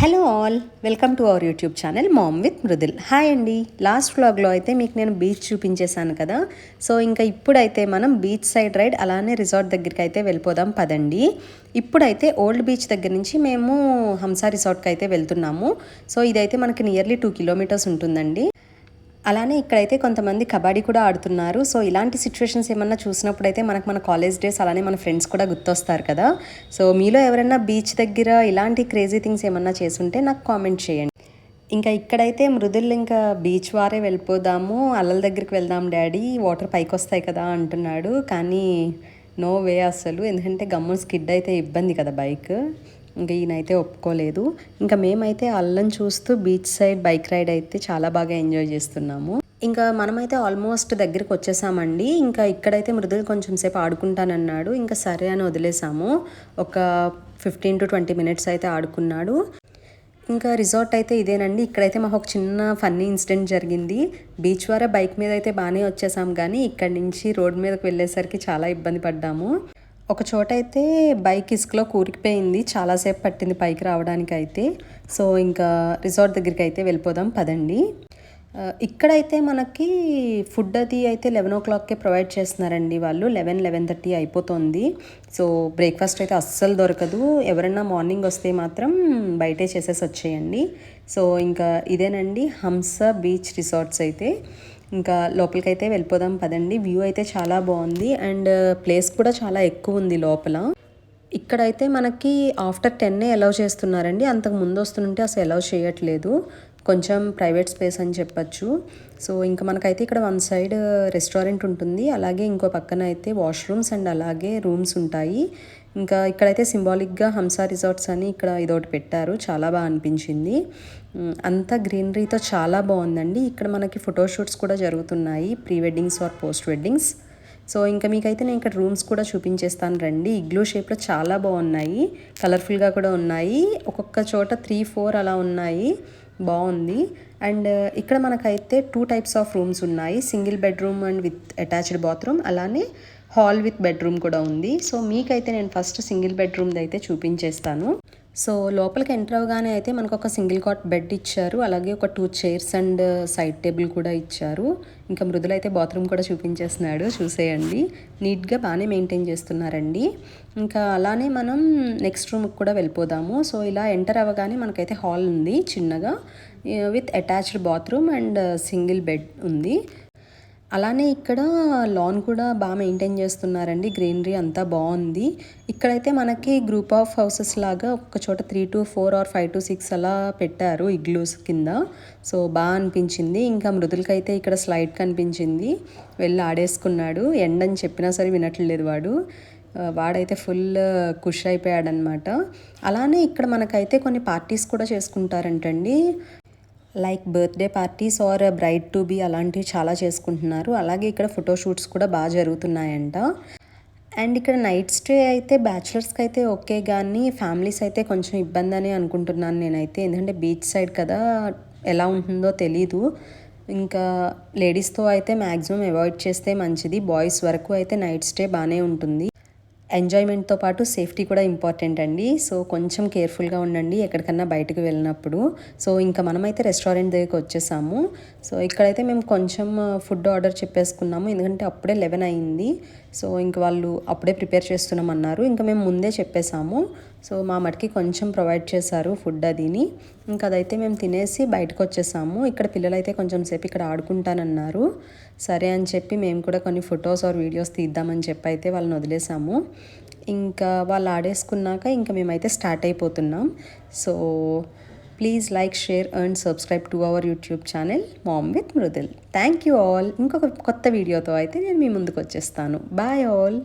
Hello all welcome to our YouTube channel mom with Mridul hi అండి last వ్లాగ్లో అయితే మీకు నేను బీచ్ చూపించేశాను కదా. సో ఇంకా ఇప్పుడైతే మనం బీచ్ సైడ్ రైడ్ అలానే రిసార్ట్ దగ్గరికి అయితే వెళ్ళిపోదాం పదండి. ఇప్పుడైతే ఓల్డ్ బీచ్ దగ్గర నుంచి మేము హంసా రిసార్ట్కి అయితే వెళ్తున్నాము. సో ఇదైతే మనకి నియర్లీ టూ కిలోమీటర్స్ ఉంటుందండి. అలానే ఇక్కడైతే కొంతమంది కబడ్డీ కూడా ఆడుతున్నారు. సో ఇలాంటి సిచ్యువేషన్స్ ఏమన్నా చూసినప్పుడు అయితే మనకు మన కాలేజ్ డేస్ అలానే మన ఫ్రెండ్స్ కూడా గుర్తొస్తారు కదా. సో మీలో ఎవరైనా బీచ్ దగ్గర ఇలాంటి క్రేజీ థింగ్స్ ఏమన్నా చేసుంటే నాకు కామెంట్ చేయండి. ఇంకా ఇక్కడైతే మృదుల్ ఇంకా బీచ్ వారే వెళ్ళిపోదాము అల్లల దగ్గరికి వెళ్దాం డాడీ వాటర్ పైకి వస్తాయి కదా అంటున్నాడు. కానీ నో వే అసలు. ఎందుకంటే గమ్మున స్కిడ్ అయితే ఇబ్బంది కదా బైక్ ఇంకా ఈయనైతే ఒప్పుకోలేదు. ఇంకా మేమైతే అల్లం చూస్తూ బీచ్ సైడ్ బైక్ రైడ్ అయితే చాలా బాగా ఎంజాయ్ చేస్తున్నాము. ఇంకా మనమైతే ఆల్మోస్ట్ దగ్గరికి వచ్చేసామండి. ఇంకా ఇక్కడైతే మృదులు కొంచెం సేపు ఆడుకుంటానన్నాడు. ఇంకా సరే అని వదిలేసాము. ఒక ఫిఫ్టీన్ టు ట్వంటీ మినిట్స్ అయితే ఆడుకున్నాడు. ఇంకా రిసార్ట్ అయితే ఇదేనండి. ఇక్కడైతే మాకు ఒక చిన్న ఫన్నీ ఇన్సిడెంట్ జరిగింది. బీచ్ వారా బైక్ మీద అయితే బాగానే వచ్చేసాం. కానీ ఇక్కడ నుంచి రోడ్ మీదకి వెళ్ళేసరికి చాలా ఇబ్బంది పడ్డాము. ఒక చోట అయితే బైక్ ఇసుకలో కూరికిపోయింది. చాలాసేపు పట్టింది పైకి రావడానికి అయితే సో ఇంకా రిసార్ట్ దగ్గరికి అయితే వెళ్ళిపోదాం పదండి. ఇక్కడైతే మనకి ఫుడ్ అది అయితే లెవెన్ ఓ క్లాక్కే ప్రొవైడ్ చేస్తున్నారండి వాళ్ళు. లెవెన్ లెవెన్ థర్టీ అయిపోతుంది. సో బ్రేక్ఫాస్ట్ అయితే అస్సలు దొరకదు. ఎవరైనా మార్నింగ్ వస్తే మాత్రం బయటే చేసేసి వచ్చేయండి. సో ఇంకా ఇదేనండి హంస బీచ్ రిసార్ట్స్ అయితే. ఇంకా లోపలికైతే వెళ్ళిపోదాం పదండి. వ్యూ అయితే చాలా బాగుంది. అండ్ ప్లేస్ కూడా చాలా ఎక్కువ ఉంది లోపల. ఇక్కడైతే మనకి ఆఫ్టర్ టెన్నే అలౌ చేస్తున్నారండి. అంతకు ముందు వస్తుంటే అసలు అలౌ చేయట్లేదు. కొంచెం ప్రైవేట్ స్పేస్ అని చెప్పచ్చు. సో ఇంకా మనకైతే ఇక్కడ వన్ సైడ్ రెస్టారెంట్ ఉంటుంది. అలాగే ఇంకో పక్కన అయితే వాష్రూమ్స్ అండ్ అలాగే రూమ్స్ ఉంటాయి. ఇంకా ఇక్కడైతే సింబాలిక్గా హంసా రిసార్ట్స్ అని ఇక్కడ ఇదొకటి పెట్టారు. చాలా బాగా అనిపించింది. అంతా గ్రీనరీతో చాలా బాగుందండి. ఇక్కడ మనకి ఫోటోషూట్స్ కూడా జరుగుతున్నాయి. Pre weddings or post weddings so ఇంకా మీకైతే నేను ఇక్కడ రూమ్స్ కూడా చూపించేస్తాను రండి. ఇగ్లూ షేప్లో చాలా బాగున్నాయి. కలర్ఫుల్గా కూడా ఉన్నాయి. ఒక్కొక్క చోట త్రీ ఫోర్ అలా ఉన్నాయి. బాగుంది. అండ్ uh, ఇక్కడ మనకైతే టూ టైప్స్ ఆఫ్ రూమ్స్ ఉన్నాయి. Single bedroom and with attached bathroom అలానే హాల్ విత్ బెడ్రూమ్ కూడా ఉంది. సో మీకైతే నేను ఫస్ట్ సింగిల్ బెడ్రూమ్ది అయితే చూపించేస్తాను. సో లోపలికి ఎంటర్ అవగానే అయితే మనకు ఒక సింగిల్ కాట్ బెడ్ ఇచ్చారు. అలాగే ఒక two chairs and side table కూడా ఇచ్చారు. ఇంకా మృదులైతే బాత్రూమ్ కూడా చూపించేస్తున్నాడు. చూసేయండి. నీట్గా బాగానే మెయింటైన్ చేస్తున్నారండి. ఇంకా అలానే మనం నెక్స్ట్ రూమ్కి కూడా వెళ్ళిపోదాము. సో ఇలా ఎంటర్ అవ్వగానే మనకైతే హాల్ ఉంది చిన్నగా with attached bathroom and single bed ఉంది. అలానే ఇక్కడ లాన్ కూడా బాగా మెయింటైన్ చేస్తున్నారండి. గ్రీనరీ అంతా బాగుంది. ఇక్కడైతే మనకి గ్రూప్ ఆఫ్ హౌసెస్ లాగా ఒక చోట three to four or five to six అలా పెట్టారు ఇగ్లూస్ కింద. సో బాగా అనిపించింది. ఇంకా మృదులకైతే ఇక్కడ స్లైడ్ కనిపించింది. వెళ్ళి ఆడేసుకున్నాడు. ఎండని చెప్పినా సరే వినట్లేదు వాడు. వాడైతే ఫుల్ ఖుష్ అయిపోయాడనమాట అలానే ఇక్కడ మనకైతే కొన్ని పార్టీస్ కూడా చేసుకుంటారంటండి. Like birthday parties or bride to be అలాంటివి చాలా చేసుకుంటున్నారు. అలాగే ఇక్కడ ఫోటోషూట్స్ కూడా బాగా జరుగుతున్నాయంట. అండ్ ఇక్కడ నైట్ స్టే అయితే బ్యాచిలర్స్కి అయితే ఓకే కానీ ఫ్యామిలీస్ అయితే కొంచెం ఇబ్బంది అని అనుకుంటున్నాను నేనైతే. ఎందుకంటే బీచ్ సైడ్ కదా ఎలా ఉంటుందో తెలీదు. ఇంకా లేడీస్తో అయితే మ్యాక్సిమం అవాయిడ్ చేస్తే మంచిది. బాయ్స్ వరకు అయితే నైట్ స్టే బాగానే ఉంటుంది. ఎంజాయ్మెంట్తో పాటు సేఫ్టీ కూడా ఇంపార్టెంట్ అండి. సో కొంచెం కేర్ఫుల్గా ఉండండి ఎక్కడికన్నా బయటకు వెళ్ళినప్పుడు. సో ఇంకా మనమైతే రెస్టారెంట్ దగ్గరికి వచ్చేసాము. సో ఇక్కడైతే మేము కొంచెం ఫుడ్ ఆర్డర్ చెప్పేసుకున్నాము. ఎందుకంటే అప్పుడే లెవెన్ అయింది. సో ఇంక వాళ్ళు అప్పుడే ప్రిపేర్ చేస్తున్నామన్నారు. ఇంకా మేము ముందే చెప్పేసాము. సో మా మటుకి కొంచెం ప్రొవైడ్ చేశారు ఫుడ్ అదిని. ఇంకా అదైతే మేము తినేసి బయటకు వచ్చేసాము. ఇక్కడ పిల్లలైతే కొంచెం సేపు ఇక్కడ ఆడుకుంటానన్నారు. సరే అని చెప్పి మేము కూడా కొన్ని ఫొటోస్ ఆర్ వీడియోస్ తీద్దామని చెప్పి అయితే వాళ్ళని వదిలేసాము. ఇంకా వాళ్ళు ఆడేసుకున్నాక ఇంకా మేమైతే స్టార్ట్ అయిపోతున్నాం. So please like share and subscribe to our YouTube channel mom with Mridul thank you all ఇంకొక కొత్త వీడియోతో అయితే నేను మీ ముందుకు వచ్చేస్తాను. Bye all